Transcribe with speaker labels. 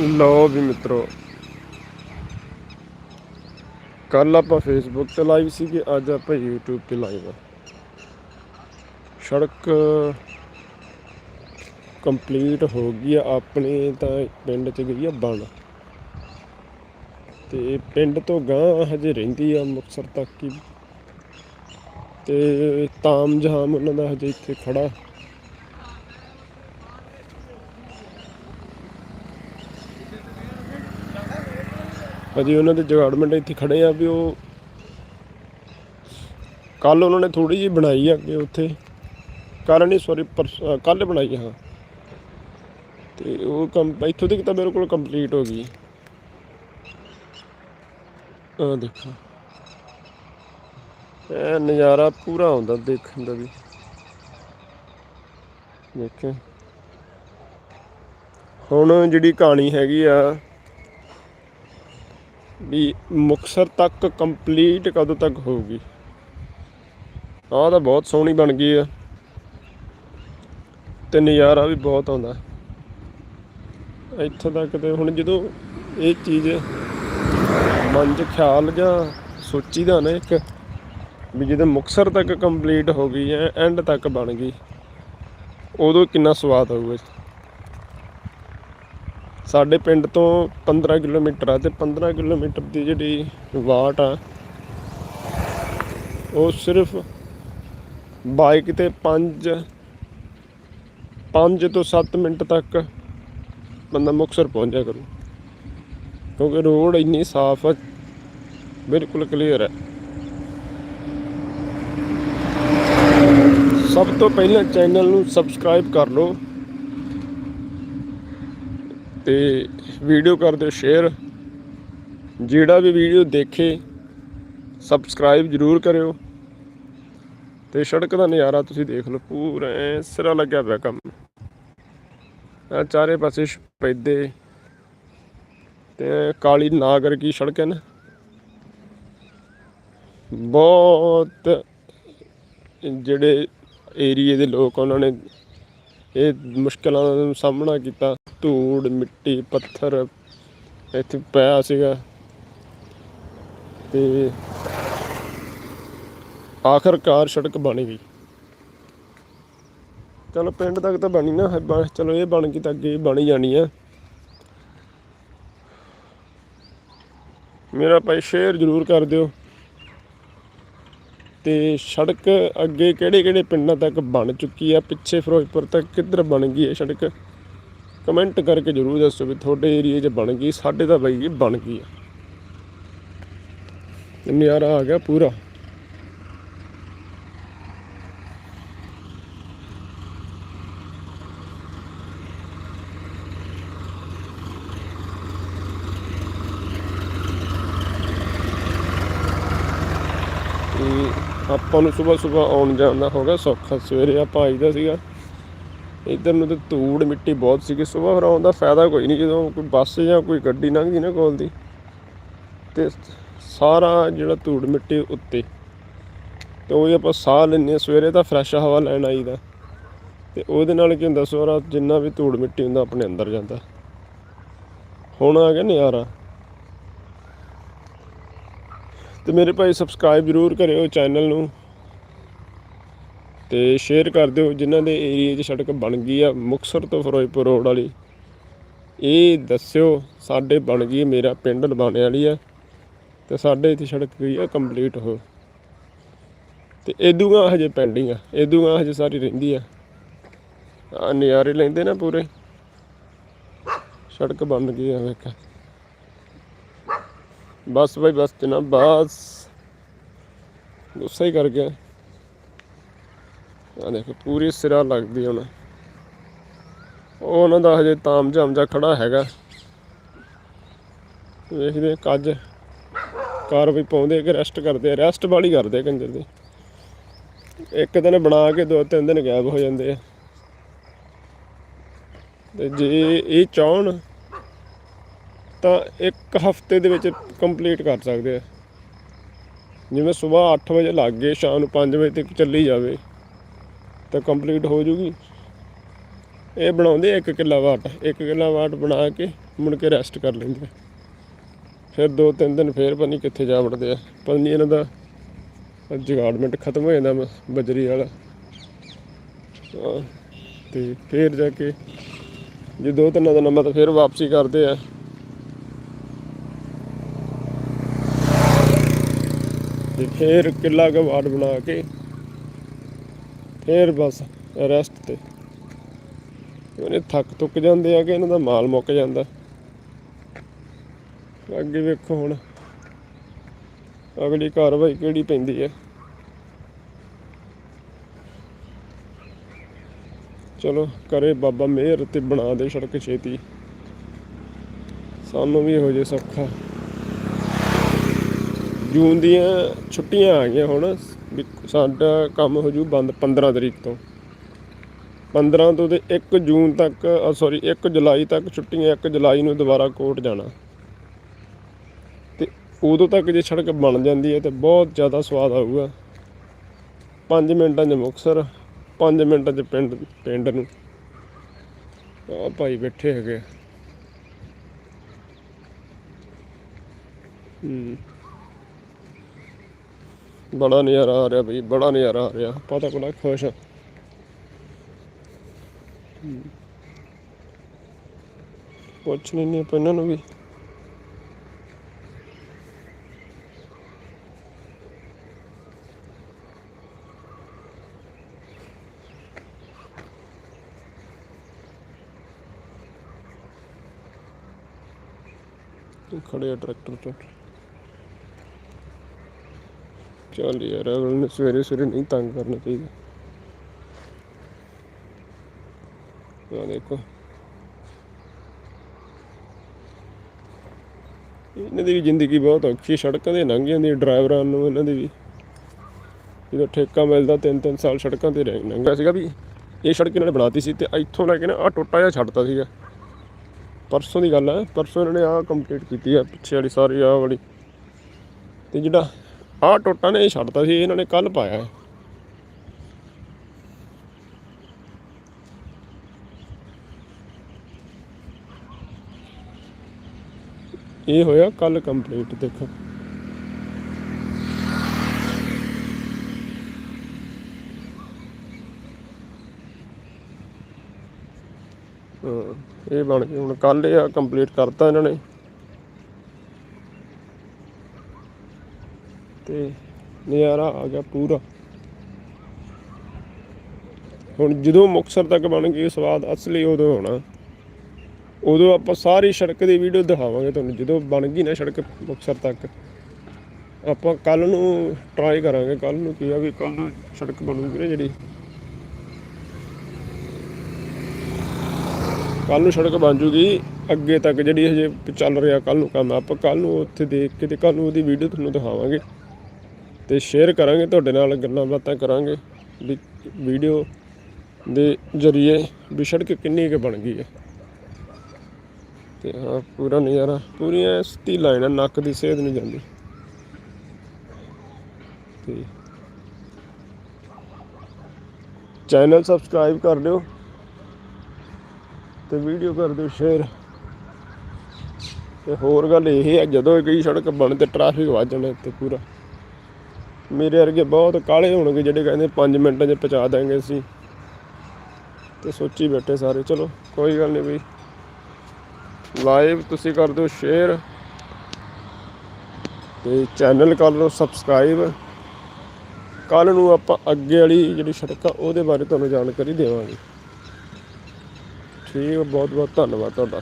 Speaker 1: ਲਓ ਵੀ ਮਿੱਤਰੋ। ਕੱਲ ਆਪਾਂ ਫੇਸਬੁੱਕ ਤੇ ਲਾਈਵ ਸੀਗੇ, ਅੱਜ ਆਪਾਂ YouTube ਤੇ ਲਾਈਵ ਆ। ਸੜਕ ਕੰਪਲੀਟ ਹੋ ਗਈ ਆ, ਆਪਣੇ ਤਾਂ ਪਿੰਡ ਚ ਗਈ ਆ ਬਣ ਤੇ ਪਿੰਡ ਤੋਂ ਗਾਂ ਹਜੇ ਰਹਿੰਦੀ ਆ ਮੁਕਤਸਰ ਤੱਕ ਹੀ। ਤੇ ਤਾਮ ਜਹਾਮ ਉਹਨਾਂ ਦਾ ਹਜੇ ਇੱਥੇ ਖੜਾ ਅਜੇ ਉਹਨਾਂ ਦੇ ਜਗਾੜਮੈਂਟ ਇੱਥੇ ਖੜੇ ਆ ਵੀ ਉਹ ਕੱਲ ਉਹਨਾਂ ਨੇ ਥੋੜੀ ਜਿਹੀ ਬਣਾਈ ਆ ਕਿ ਉੱਥੇ। ਕੱਲ ਨਹੀਂ ਸੌਰੀ ਕੱਲ ਬਣਾਈ ਹਾਂ। ਤੇ ਉਹ ਕੰਮ ਇੱਥੋਂ ਤੱਕ ਤਾਂ ਮੇਰੇ ਕੋਲ ਕੰਪਲੀਟ ਹੋ ਗਈ। ਆ ਦੇਖੋ। ਇਹ ਨਜ਼ਾਰਾ ਪੂਰਾ ਆਉਂਦਾ ਦੇਖਣ ਦਾ ਵੀ। ਦੇਖਿਆ ਹੁਣ ਜਿਹੜੀ ਕਹਾਣੀ ਹੈਗੀ ਆ ਵੀ ਮੁਕਸਰ ਤੱਕ ਕੰਪਲੀਟ ਕਦੋਂ ਤੱਕ ਹੋਊਗੀ? ਆਹ ਤਾਂ ਬਹੁਤ ਸੋਹਣੀ ਬਣ ਗਈ ਆ। ਤੇ ਨਜ਼ਾਰਾ ਵੀ ਬਹੁਤ ਆਉਂਦਾ। ਇੱਥੋਂ ਤੱਕ ਤੇ ਹੁਣ ਜਦੋਂ ਇਹ ਚੀਜ਼ ਮਨ 'ਚ ਖਿਆਲ ਜਾਂ ਸੋਚੀ ਦਾ ਨਾ ਇੱਕ, ਵੀ ਜਦੋਂ ਮੁਕਸਰ ਤੱਕ ਕੰਪਲੀਟ ਹੋ ਗਈ ਹੈ ਐਂਡ ਤੱਕ ਬਣ ਗਈ, ਉਦੋਂ ਕਿੰਨਾ ਸਵਾਦ ਆਊਗਾ। ਸਾਡੇ ਪਿੰਡ ਤੋਂ 15 ਕਿਲੋਮੀਟਰ ਆ ਤੇ 15 ਕਿਲੋਮੀਟਰ ਦੀ ਜਿਹੜੀ ਵਾਟ ਆ, ਉਹ ਸਿਰਫ ਬਾਈਕ ਤੇ 5 5 ਤੋਂ 7 ਮਿੰਟ ਤੱਕ ਬੰਦਾ ਮੁਕਸਰ ਪਹੁੰਚਿਆ ਜਾ ਕਰੂ। ਕਿਉਂਕਿ ਰੋਡ ਇੰਨੀ ਸਾਫ਼ ਆ, ਬਿਲਕੁਲ ਕਲੀਅਰ ਹੈ ਸਭ ਤੋਂ ਪਹਿਲਾਂ ਚੈਨਲ ਨੂੰ ਸਬਸਕ੍ਰਾਈਬ ਕਰ ਲਓ। ਤੇ ਵੀਡੀਓ ਕਰ ਦਿਓ ਸ਼ੇਅਰ ਜਿਹੜਾ ਵੀ ਵੀਡੀਓ ਦੇਖੇ ਸਬਸਕ੍ਰਾਈਬ ਜ਼ਰੂਰ ਕਰਿਓ। ਤੇ ਸੜਕ ਦਾ ਨਜ਼ਾਰਾ ਤੁਸੀਂ ਦੇਖ ਲਓ, ਪੂਰਾ ਸਿਰਾ ਲੱਗਿਆ ਪਿਆ ਕੰਮ। ਆ ਚਾਰੇ ਪਾਸੇ ਸਫੈਦੇ ਤੇ ਕਾਲੀ ਨਾਗਰ ਕੀ ਸੜਕ ਹੈ ਨਾ। ਬਹੁਤ ਜਿਹੜੇ ਏਰੀਏ ਦੇ ਲੋਕ ਉਹਨਾਂ ਨੇ ਇਹ ਮੁਸ਼ਕਲਾਂ ਦਾ ਸਾਹਮਣਾ ਕੀਤਾ। ਧੂੜ, ਮਿੱਟੀ, ਪੱਥਰ ਇੱਥੇ ਪਿਆ ਸੀਗਾ। ਤੇ ਆਖਰਕਾਰ ਸੜਕ ਬਣ ਗਈ। ਚਲੋ ਪਿੰਡ ਤੱਕ ਤਾਂ ਬਣੀ ਨਾ ਚਲੋ ਇਹ ਬਣ ਗਈ ਤਾਂ ਅੱਗੇ ਬਣ ਹੀ ਜਾਣੀ ਆ। ਮੇਰਾ ਭਾਈ ਸ਼ੇਅਰ ਜ਼ਰੂਰ ਕਰ ਦਿਓ। ਤੇ ਸੜਕ ਅੱਗੇ ਕਿਹੜੇ ਕਿਹੜੇ ਪਿੰਡਾਂ ਤੱਕ ਬਣ ਚੁੱਕੀ ਆ, ਪਿੱਛੇ ਫਿਰੋਜ਼ਪੁਰ ਤੱਕ ਕਿੱਧਰ ਬਣ ਗਈ ਹੈ ਸੜਕ? ਕਮੈਂਟ ਕਰਕੇ ਜ਼ਰੂਰ ਦੱਸੋ ਵੀ ਤੁਹਾਡੇ ਏਰੀਏ 'ਚ ਬਣ ਗਈ, ਸਾਡੇ ਤਾਂ ਬਾਈ ਜੀ ਬਣ ਗਈ ਆ। ਨਜ਼ਾਰਾ ਆ ਗਿਆ ਪੂਰਾ। ਆਪਾਂ ਨੂੰ ਸਵੇਰ ਸਵੇਰ ਆਉਣ ਜਾਣ ਦਾ ਹੋਗਾ ਸੌਖਾ। ਸਵੇਰੇ ਆਪਾਂ ਆਈਦਾ ਸੀਗਾ। ਇੱਧਰ ਨੂੰ ਤੇ ਧੂੜ ਮਿੱਟੀ ਬਹੁਤ ਸੀਗੀ ਸਵੇਰ ਫਿਰ ਆਉਣ ਦਾ ਫਾਇਦਾ ਕੋਈ ਨਹੀਂ, ਜਦੋਂ ਕੋਈ ਬੱਸ ਜਾਂ ਕੋਈ ਗੱਡੀ ਲੰਘਦੀ ਨਾ ਕੋਲ ਦੀ, ਤੇ ਸਾਰਾ ਜਿਹੜਾ ਧੂੜ ਮਿੱਟੀ ਉੱਤੇ, ਤੇ ਉਹ ਆਪਾਂ ਸਾਹ ਲੈਂਦੇ ਹਾਂ, ਸਵੇਰੇ ਤਾਂ ਫਰੈਸ਼ ਹਵਾ ਲੈਣ ਆਈਦਾ, ਤੇ ਉਹਦੇ ਨਾਲ ਕੀ ਹੁੰਦਾ ਸਵੇਰਾ ਜਿੰਨਾ ਵੀ ਧੂੜ ਮਿੱਟੀ ਹੁੰਦਾ, ਆਪਣੇ ਅੰਦਰ ਜਾਂਦਾ। ਹੁਣ ਆ ਗਿਆ ਨਜ਼ਾਰਾ। ਤੇ ਮੇਰੇ ਭਾਈ ਸਬਸਕ੍ਰਾਈਬ ਜ਼ਰੂਰ ਕਰਿਓ ਚੈਨਲ ਨੂੰ। ਤੇ ਸ਼ੇਅਰ ਕਰ ਦਿਓ ਜਿਨ੍ਹਾਂ ਦੇ ਏਰੀਏ 'ਚ ਸੜਕ ਬਣ ਗਈ ਆ, ਮੁਕਸਰ ਤੋਂ ਫਿਰੋਜ਼ਪੁਰ ਰੋਡ ਵਾਲੀ। ਇਹ ਦੱਸਿਓ ਸਾਡੇ ਬਣ ਗਈ, ਮੇਰਾ ਪਿੰਡ ਲਬਾਣੇ ਵਾਲੀ ਆ, ਤੇ ਸਾਡੇ ਇੱਥੇ ਸੜਕ ਗਈ ਆ ਕੰਪਲੀਟ ਹੋ ਤੇ ਇਦੂਗਾ ਹਜੇ ਪੈਂਡਿੰਗ ਆ ਇਦੂਗਾ ਹਜੇ ਸਾਰੀ ਰਹਿੰਦੀ ਆ। ਆ ਨਜ਼ਾਰੇ ਲੈਂਦੇ ਨਾ ਪੂਰੇ। ਸੜਕ ਬਣ ਗਈ ਆ ਵੇਖ। ਬਸ ਭਾਈ ਬਸ ਜਨਾਬ, ਬਸ। ਗੁੱਸਾ ਹੀ ਕਰ ਗਿਆ। ਆ ਦੇਖੋ, ਪੂਰੀ ਸਿਰਾ ਲੱਗਦੀ ਹੁਣ। ਉਹ ਉਹਨਾਂ ਦਾ ਹਜੇ ਤਾਮ ਝਾਮ ਜਾ ਖੜਾ ਹੈਗਾ। ਵੇਖਦੇ ਕੱਜ ਕਾਰਵਾਈ ਪਾਉਂਦੇ ਕਿ ਰੈਸਟ ਕਰਦੇ ਰੈਸਟ ਵਾਲੀ ਕਰਦੇ ਕੰਜਰ ਦੀ। ਇੱਕ ਦਿਨ ਬਣਾ ਕੇ ਦੋ ਤਿੰਨ ਦਿਨ ਗਾਇਬ ਹੋ ਜਾਂਦੇ ਆ। ਤੇ ਜੇ ਇਹ ਚਾਹਣ, ਤਾਂ ਇੱਕ ਹਫ਼ਤੇ ਦੇ ਵਿੱਚ ਕੰਪਲੀਟ ਕਰ ਸਕਦੇ ਆ। ਜਿਵੇਂ ਸਵੇਰ 8 ਵਜੇ ਲੱਗ ਗਏ, ਸ਼ਾਮ ਨੂੰ 5 ਵਜੇ ਤੱਕ ਚੱਲੀ ਜਾਵੇ। ਤਾਂ ਕੰਪਲੀਟ ਹੋ ਜੂਗੀ। ਇਹ ਬਣਾਉਂਦੇ 1 ਕਿੱਲਾ ਵਾਟ 1 ਕਿੱਲਾ ਵਾਟ ਬਣਾ ਕੇ ਮੁੜ ਕੇ ਰੈਸਟ ਕਰ ਲੈਂਦੇ ਆ। ਫਿਰ ਦੋ ਤਿੰਨ ਦਿਨ ਫਿਰ ਪਤਾ ਨਹੀਂ ਕਿੱਥੇ ਜਾ ਵੜਦੇ ਆ। ਪਤਾ ਨਹੀਂ ਇਹਨਾਂ ਦਾ ਜਗਾੜਮੈਂਟ ਖਤਮ ਹੋ ਜਾਂਦਾ ਮ- ਬਜਰੀ ਵਾਲਾ। ਹਾਂ, ਤੇ ਫੇਰ ਜਾ ਕੇ ਜੇ ਦੋ ਤਿੰਨ ਦਿਨਾਂ ਬਾਅਦ ਫਿਰ ਵਾਪਸੀ ਕਰਦੇ ਆ। ਤੇ ਫਿਰ ਕਿੱਲਾ ਗਵਾੜ ਬਣਾ ਕੇ ਫੇਰ ਬਸ ਰੈਸਟ ਤੇ। ਉਹਨੇ ਥੱਕ ਤੁੱਕ ਜਾਂਦੇ ਆ ਕਿ ਇਹਨਾਂ ਦਾ ਮਾਲ ਮੁੱਕ ਜਾਂਦਾ। ਅੱਗੇ ਵੇਖੋ ਹੁਣ, ਅਗਲੀ ਕਾਰਵਾਈ ਕਿਹੜੀ ਪੈਂਦੀ ਹੈ ਚਲੋ, ਕਰੇ ਬਾਬਾ ਮਿਹਰ ਤੇ ਬਣਾ ਦੇ ਸੜਕ ਛੇਤੀ। ਸਾਨੂੰ ਵੀ ਹੋ ਜੇ ਸੌਖਾ। ਜੂਨ ਦੀਆਂ ਛੁੱਟੀਆਂ ਆ ਗਈਆਂ ਹੁਣ। ਵੀ ਸਾਡਾ ਕੰਮ ਹੋ ਜੂ ਬੰਦ 15 ਤਰੀਕ ਤੋਂ। 15 ਤੋਂ ਤੇ 1 ਜੂਨ ਤੱਕ ਸੌਰੀ 1 ਜੁਲਾਈ ਤੱਕ ਛੁੱਟੀਆਂ 1 ਜੁਲਾਈ ਨੂੰ ਦੁਬਾਰਾ ਕੋਰਟ ਜਾਣਾ। ਤੇ ਉਦੋਂ ਤੱਕ ਜੇ ਸੜਕ ਬਣ ਜਾਂਦੀ ਹੈ ਤੇ ਬਹੁਤ ਜ਼ਿਆਦਾ ਸਵਾਦ ਆਊਗਾ। 5 ਮਿੰਟਾਂ 'ਚ ਮੁਕਸਰ 5 ਮਿੰਟਾਂ 'ਚ ਪਿੰਡ ਪਿੰਡ ਨੂੰ। ਆ ਭਾਈ ਬੈਠੇ ਹੈਗੇ ਆ। ਹੂੰ। ਬੜਾ ਨਜ਼ਾਰਾ ਆ ਰਿਹਾ ਬਈ, ਬੜਾ ਨਜ਼ਾਰਾ ਆ ਰਿਹਾ। ਪਤਾ ਕੋਲਾ ਖੁਸ਼ ਆ ਪੁੱਛ ਲੈਂਦੇ ਆਪਾਂ ਇਹਨਾਂ ਨੂੰ ਵੀ। ਖੜੇ ਆ ਟਰੈਕਟਰ ਤੋਂ। ਚੱਲ ਯਾਰ, ਅਗਲੇ ਨੂੰ ਸਵੇਰੇ ਸਵੇਰੇ ਨਹੀਂ ਤੰਗ ਕਰਨਾ ਚਾਹੀਦਾ। ਆ ਦੇਖੋ। ਇਹਨਾਂ ਦੀ ਵੀ ਜ਼ਿੰਦਗੀ ਬਹੁਤ ਔਖੀ ਸੜਕਾਂ ਦੇ ਲੰਘ ਜਾਂਦੀ ਡਰਾਈਵਰਾਂ ਨੂੰ, ਇਹਨਾਂ ਦੀ ਵੀ। ਜਦੋਂ ਠੇਕਾ ਮਿਲਦਾ, ਤਿੰਨ ਤਿੰਨ ਸਾਲ ਸੜਕਾਂ ਤੇ ਰਹਿ ਲੰਘਿਆ ਸੀਗਾ ਵੀ, ਇਹ ਸੜਕ ਇਹਨਾਂ ਨੇ ਬਣਾਤੀ ਸੀ ਤੇ ਇੱਥੋਂ ਲੈ ਕੇ ਨਾ ਆ ਟੋਟਾ ਜਿਹਾ ਛੱਡਤਾ ਸੀਗਾ। ਪਰਸੋਂ ਦੀ ਗੱਲ ਹੈ ਪਰਸੋਂ ਇਹਨਾਂ ਨੇ ਆਹ ਕੰਪਲੀਟ ਕੀਤੀ ਆ, ਪਿੱਛੇ ਵਾਲੀ ਸਾਰੀ ਆਹ ਵਾਲੀ। ਤੇ ਜਿਹੜਾ ਆਹ ਟੋਟਾ ਨੇ ਇਹ ਛੱਡਤਾ ਸੀ, ਇਹਨਾਂ ਨੇ ਕੱਲ ਪਾਇਆ ਇਹ ਹੋਇਆ ਕੱਲ ਕੰਪਲੀਟ ਦੇਖੋ। ਇਹ ਬਣ ਕੇ ਹੁਣ ਕੱਲ ਇਹ ਕੰਪਲੀਟ ਕਰਤਾ ਇਹਨਾਂ ਨੇ। ਤੇ ਨਜ਼ਾਰਾ ਆ ਗਿਆ ਪੂਰਾ। ਹੁਣ ਜਦੋਂ ਮੁਕਤਸਰ ਤੱਕ ਬਣ ਗਈ ਸਵਾਦ ਅਸਲੀ ਉਦੋਂ ਹੋਣਾ। ਉਦੋਂ ਆਪਾਂ ਸਾਰੀ ਸੜਕ ਦੀ ਵੀਡੀਓ ਦਿਖਾਵਾਂਗੇ ਤੁਹਾਨੂੰ। ਜਦੋਂ ਬਣ ਗਈ ਨਾ ਸੜਕ ਮੁਕਤਸਰ ਤੱਕ, ਆਪਾਂ ਕੱਲ ਨੂੰ ਟਰਾਈ ਕਰਾਂਗੇ। ਕੱਲ ਨੂੰ ਕੀ ਆ ਵੀ ਕੱਲ ਨੂੰ ਸੜਕ ਬਣੂਗੀ ਨਾ ਜਿਹੜੀ। ਕੱਲ ਨੂੰ ਸੜਕ ਬਣ ਜੂਗੀ। ਅੱਗੇ ਤੱਕ ਜਿਹੜੀ ਹਜੇ ਚੱਲ ਰਿਹਾ ਕੱਲ ਨੂੰ ਕੰਮ, ਆਪਾਂ ਕੱਲ ਨੂੰ ਉੱਥੇ ਦੇਖ ਕੇ ਤੇ ਕੱਲ ਨੂੰ ਉਹਦੀ ਵੀਡੀਓ ਤੁਹਾਨੂੰ ਦਿਖਾਵਾਂਗੇ। ਤੇ ਸ਼ੇਅਰ ਕਰਾਂਗੇ, ਤੁਹਾਡੇ ਨਾਲ ਗੱਲਾਂ ਬਾਤਾਂ ਕਰਾਂਗੇ, ਵੀ ਵੀਡੀਓ ਦੇ ਜ਼ਰੀਏ ਵੀ ਸੜਕ ਕਿੰਨੀ ਕੁ ਬਣ ਗਈ ਹੈ। ਤੇ ਹਾਂ, ਪੂਰਾ ਨਜ਼ਾਰਾ, ਪੂਰੀਆਂ ਸਤੀ ਲਾਈਨਾਂ ਨੱਕ ਦੀ ਸੇਧ ਨਹੀਂ ਜਾਂਦੀ। ਤੇ ਚੈਨਲ ਸਬਸਕ੍ਰਾਈਬ ਕਰ ਲਿਓ ਤੇ ਵੀਡੀਓ ਕਰ ਦਿਓ ਸ਼ੇਅਰ ਤੇ ਹੋਰ ਗੱਲ ਇਹ ਹੈ, ਜਦੋਂ ਕੋਈ ਸੜਕ ਬਣ ਤੇ ਟ੍ਰੈਫਿਕ ਵੱਧ ਜਾਣਾ ਇੱਥੇ ਪੂਰਾ ਮੇਰੇ ਵਰਗੇ ਬਹੁਤ ਕਾਲੇ ਹੋਣਗੇ ਜਿਹੜੇ ਕਹਿੰਦੇ 5 ਮਿੰਟਾਂ 'ਚ ਪਹੁੰਚਾ ਦਾਂਗੇ ਅਸੀਂ। ਤੇ ਸੋਚੀ ਬੈਠੇ ਸਾਰੇ, ਚਲੋ ਕੋਈ ਗੱਲ ਨਹੀਂ ਬਈ। ਲਾਈਵ ਤੁਸੀਂ ਕਰ ਦਿਓ ਸ਼ੇਅਰ ਤੇ ਚੈਨਲ ਕਰ ਲਓ ਸਬਸਕ੍ਰਾਈਬ ਕੱਲ ਨੂੰ ਆਪਾਂ ਅੱਗੇ ਵਾਲੀ ਜਿਹੜੀ ਸੜਕ ਆ, ਉਹਦੇ ਬਾਰੇ ਤੁਹਾਨੂੰ ਜਾਣਕਾਰੀ ਦੇਵਾਂਗੇ। ਠੀਕ ਹੈ ਬਹੁਤ ਬਹੁਤ ਧੰਨਵਾਦ ਤੁਹਾਡਾ।